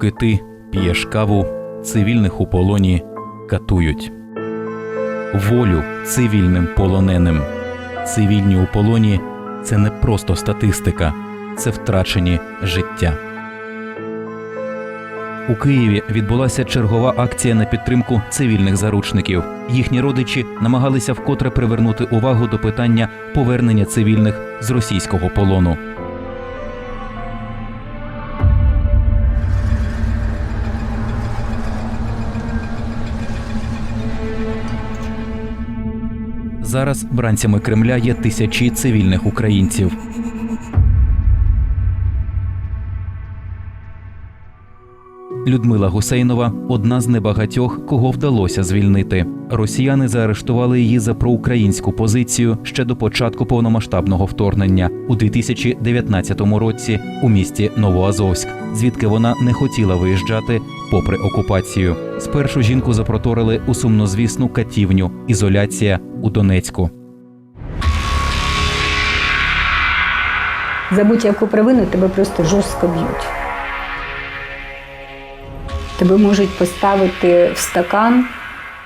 Поки ти п'єш каву, цивільних у полоні катують. Волю цивільним полоненим. Цивільні у полоні це не просто статистика, це втрачені життя. У Києві відбулася чергова акція на підтримку цивільних заручників. Їхні родичі намагалися вкотре привернути увагу до питання повернення цивільних з російського полону. Зараз бранцями Кремля є тисячі цивільних українців. Людмила Гусейнова одна з небагатьох, кого вдалося звільнити. Росіяни заарештували її за проукраїнську позицію ще до початку повномасштабного вторгнення у 2019 році у місті Новоазовськ, звідки вона не хотіла виїжджати попри окупацію. Спершу жінку запроторили у сумнозвісну катівню ізоляція у Донецьку. За будь-яку провину тебе просто жорстко б'ють. Тебе можуть поставити в стакан,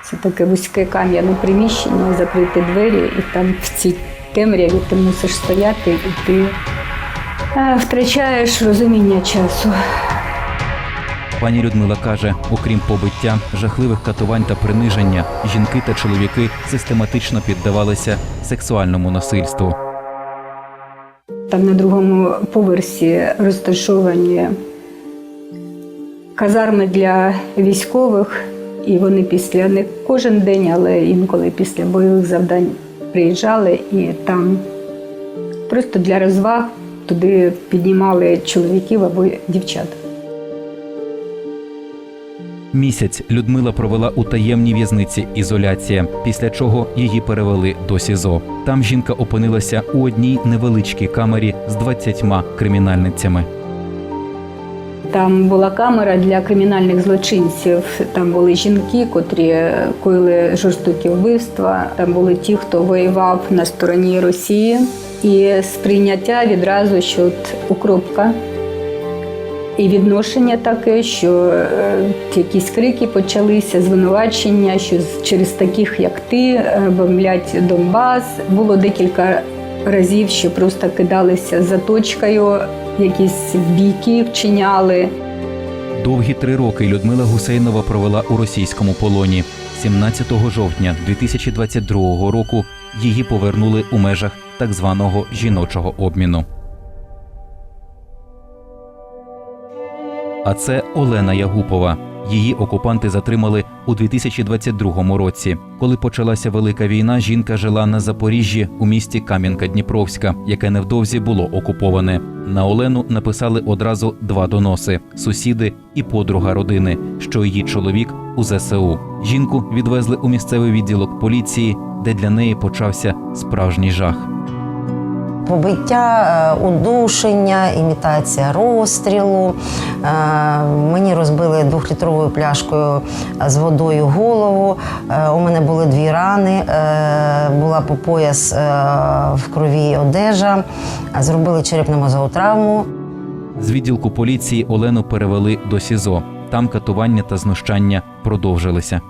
це таке вузьке кам'яне приміщення, закрити двері, і там в цій темряві ти мусиш стояти і ти е, втрачаєш розуміння часу. Пані Людмила каже: окрім побиття, жахливих катувань та приниження, жінки та чоловіки систематично піддавалися сексуальному насильству. Там на другому поверсі розташовані казарми для військових, і вони після не кожен день, але інколи після бойових завдань приїжджали і там просто для розваг туди піднімали чоловіків або дівчат. Місяць Людмила провела у таємній в'язниці ізоляція, після чого її перевели до СІЗО. Там жінка опинилася у одній невеличкій камері з 20 кримінальницями. Там була камера для кримінальних злочинців. Там були жінки, котрі коїли жорстокі вбивства. Там були ті, хто воював на стороні Росії. І сприйняття відразу, що от укропка. І відношення таке, що е, якісь крики почалися, звинувачення, що через таких, як ти, е, бомблять Донбас. Було декілька разів, що просто кидалися за точкою, якісь бійки вчиняли. Довгі три роки Людмила Гусейнова провела у російському полоні. 17 жовтня 2022 року її повернули у межах так званого жіночого обміну. А це Олена Ягупова. Її окупанти затримали у 2022 році. Коли почалася велика війна, жінка жила на Запоріжжі у місті Кам'янка-Дніпровська, яке невдовзі було окуповане. На Олену написали одразу два доноси: сусіди і подруга родини, що її чоловік у ЗСУ. Жінку відвезли у місцевий відділок поліції, де для неї почався справжній жах. Побиття, е, удушення, імітація розстрілу. Е, Мені розбили двохлітровою пляшкою з водою голову. Е, У мене були дві рани, була по пояс в крові одежа, зробили черепно-мозову травму. З відділку поліції Олену перевели до СІЗО. Там катування та знущання продовжилися.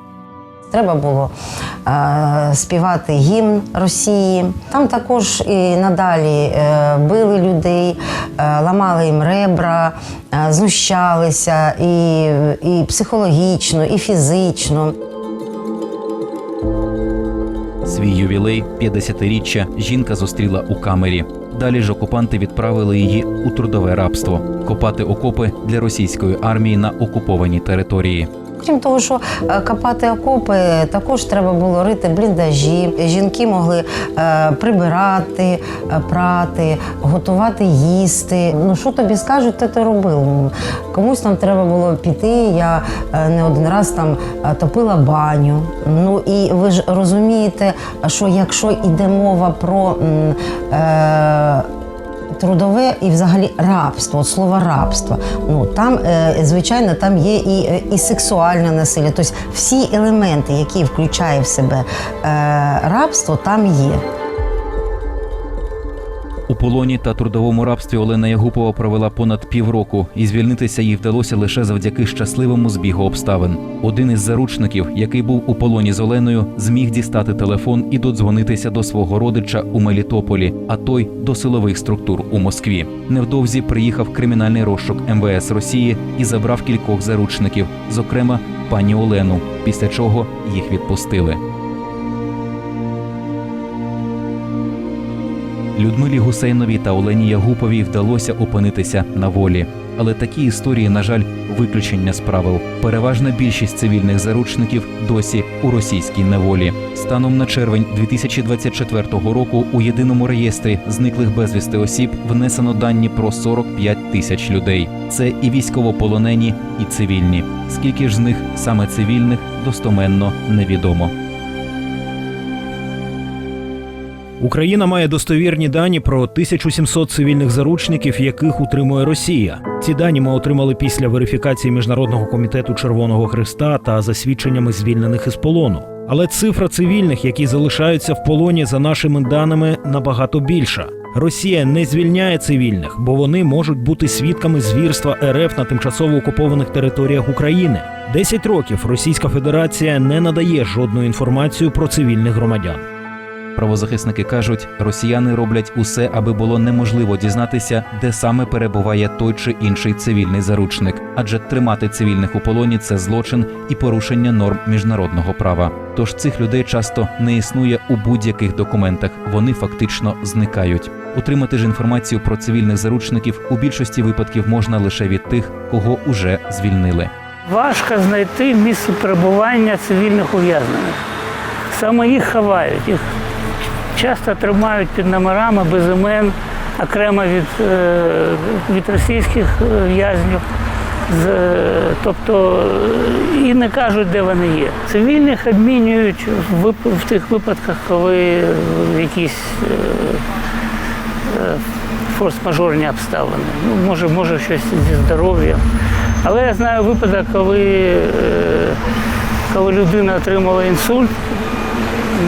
Треба було е, співати гімн Росії. Там також і надалі е, били людей, е, ламали їм ребра, е, знущалися і, і психологічно, і фізично. Свій ювілей 50-річчя жінка зустріла у камері. Далі ж окупанти відправили її у трудове рабство копати окопи для російської армії на окупованій території. Крім того, що е, копати окопи, також треба було рити бліндажі. Жінки могли е, прибирати, е, прати, готувати їсти. Ну що тобі скажуть, то ти робив. Комусь там треба було піти. Я не один раз там топила баню. Ну і ви ж розумієте, що якщо йде мова про. Е, трудове і взагалі рабство, от слово рабство. Ну там, е, звичайно, там є і, е, і сексуальне насилля. Тобто всі елементи, які включає в себе е, рабство, там є. У полоні та трудовому рабстві Олена Ягупова провела понад півроку, і звільнитися їй вдалося лише завдяки щасливому збігу обставин. Один із заручників, який був у полоні з Оленою, зміг дістати телефон і додзвонитися до свого родича у Мелітополі, а той до силових структур у Москві. Невдовзі приїхав кримінальний розшук МВС Росії і забрав кількох заручників, зокрема пані Олену, після чого їх відпустили. Людмилі Гусейновій та Олені Ягуповій вдалося опинитися на волі. Але такі історії, на жаль, виключення з правил. Переважна більшість цивільних заручників досі у російській неволі. Станом на червень 2024 року у єдиному реєстрі зниклих безвісти осіб внесено дані про 45 тисяч людей. Це і військовополонені, і цивільні. Скільки ж з них саме цивільних достоменно невідомо. Україна має достовірні дані про 1700 цивільних заручників, яких утримує Росія. Ці дані ми отримали після верифікації Міжнародного комітету Червоного Христа та за свідченнями звільнених із полону. Але цифра цивільних, які залишаються в полоні, за нашими даними, набагато більша. Росія не звільняє цивільних, бо вони можуть бути свідками звірства РФ на тимчасово окупованих територіях України. Десять років Російська Федерація не надає жодну інформацію про цивільних громадян. Правозахисники кажуть, росіяни роблять усе, аби було неможливо дізнатися, де саме перебуває той чи інший цивільний заручник, адже тримати цивільних у полоні це злочин і порушення норм міжнародного права. Тож цих людей часто не існує у будь-яких документах, вони фактично зникають. Отримати ж інформацію про цивільних заручників у більшості випадків можна лише від тих, кого уже звільнили. Важко знайти місце перебування цивільних ув'язнених. Саме їх ховають. Їх часто тримають під номерами без імен, окремо від, е, від російських е, в'язнів. Е, тобто і не кажуть, де вони є. Цивільних обмінюють в, тих випадках, коли якісь форс-мажорні обставини. Ну, може, може щось зі здоров'ям. Але я знаю випадок, коли, коли людина отримала інсульт,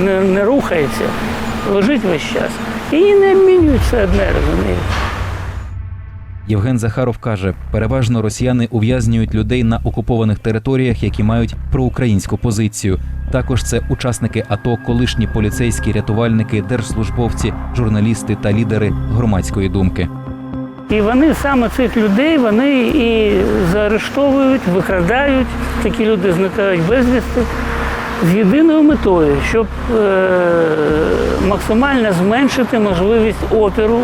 не, не рухається, лежить весь час. І не обмінюють все одне, розумієте. Євген Захаров каже: переважно росіяни ув'язнюють людей на окупованих територіях, які мають проукраїнську позицію. Також це учасники АТО, колишні поліцейські рятувальники, держслужбовці, журналісти та лідери громадської думки. І вони саме цих людей вони і заарештовують, викрадають. Такі люди зникають безвісти з єдиною метою, щоб е, максимально зменшити можливість опіру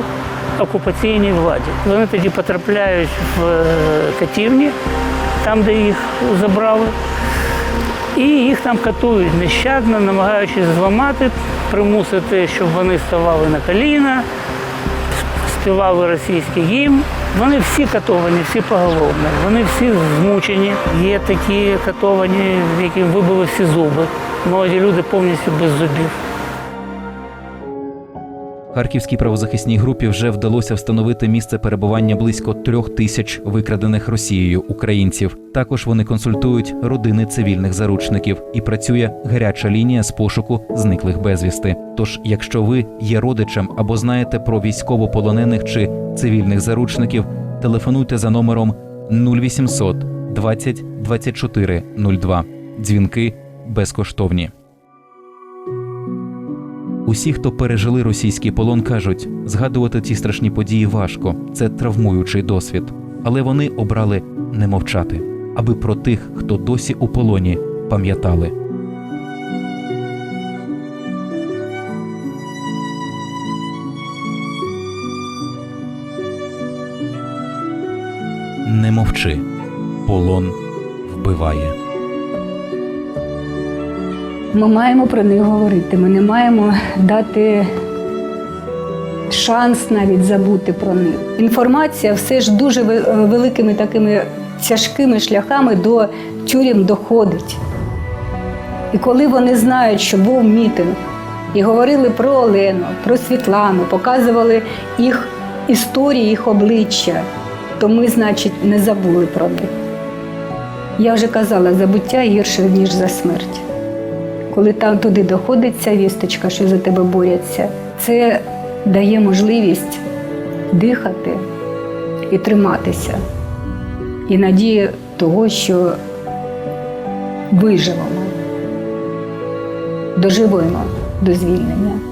окупаційній владі. Вони тоді потрапляють в е, катівні, там, де їх забрали, і їх там катують нещадно, намагаючись зламати, примусити, щоб вони ставали на коліна співали російський гімн. Вони всі катовані, всі поголовні, Вони всі змучені. Є такі катовані, яким вибили всі зуби. Молоді люди повністю без зубів. Харківській правозахисній групі вже вдалося встановити місце перебування близько трьох тисяч викрадених Росією українців. Також вони консультують родини цивільних заручників і працює гаряча лінія з пошуку зниклих безвісти. Тож, якщо ви є родичем або знаєте про військовополонених чи цивільних заручників, телефонуйте за номером 0800 20 24 02. Дзвінки безкоштовні. Усі, хто пережили російський полон, кажуть, згадувати ці страшні події важко, це травмуючий досвід. Але вони обрали не мовчати, аби про тих, хто досі у полоні, пам'ятали. Не мовчи, полон вбиває. Ми маємо про них говорити. Ми не маємо дати шанс навіть забути про них. Інформація все ж дуже великими такими тяжкими шляхами до тюрем доходить. І коли вони знають, що був мітинг, і говорили про Олену, про Світлану, показували їх історії, їх обличчя, то ми, значить, не забули про них. Я вже казала, забуття гірше, ніж за смерть коли там туди доходить ця вісточка, що за тебе борються, це дає можливість дихати і триматися, і надія того, що виживемо, доживемо до звільнення.